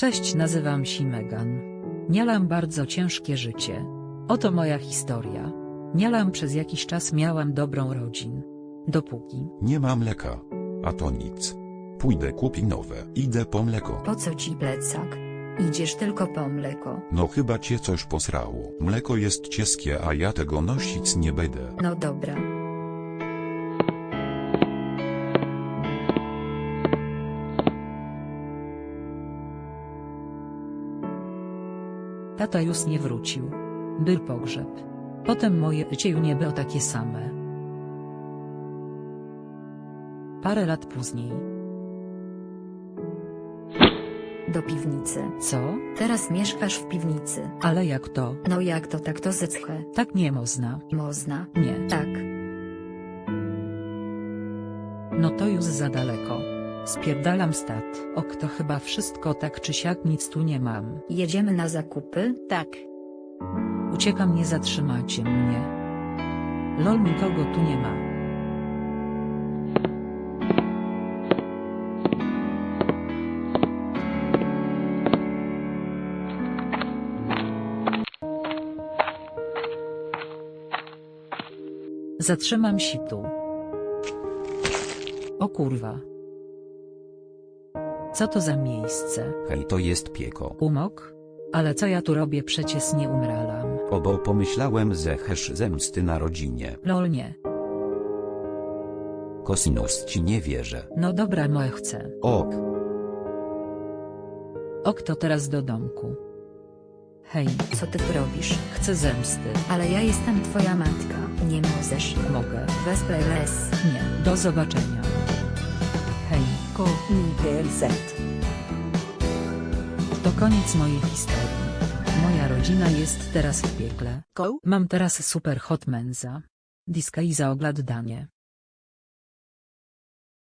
Cześć, nazywam się Megan. Miałam bardzo ciężkie życie. Oto moja historia. Miałam przez jakiś czas miałam dobrą rodzinę. Dopóki Nie ma mleka. A to nic. Pójdę kupi nowe. Idę po mleko. Po co ci plecak? Idziesz tylko po mleko. No chyba cię coś posrało. Mleko jest cieskie, a ja tego nosić nie będę. No dobra. Tata już nie wrócił. Był pogrzeb. Potem moje życie nie było takie same. Parę lat później. Do piwnicy. Co? Teraz mieszkasz w piwnicy. Ale jak to? No jak to tak to zeschę? Tak nie można. Można. Nie. Tak. No to już za daleko. Spierdalam stat. Ok to chyba wszystko tak czy siak nic tu nie mam. Jedziemy na zakupy? Tak. Uciekam nie zatrzymacie mnie. Lol nikogo tu nie ma. Zatrzymam się tu. O kurwa. Co to za miejsce? Hej, to jest pieko. Umok? Ale co ja tu robię przecież nie umralam. Obo pomyślałem, hesz zemsty na rodzinie. Lol nie. Kosinus ci nie wierzę. No dobra moje chcę. Ok, Ok to teraz do domku. Hej, Co ty tu robisz? chcę zemsty. Ale ja jestem twoja matka. Nie możesz. Mogę. Wesprę les. Nie. Do zobaczenia. To koniec mojej historii. Moja rodzina jest teraz w piekle. Mam teraz super hot menza. Diska i za oglądanie.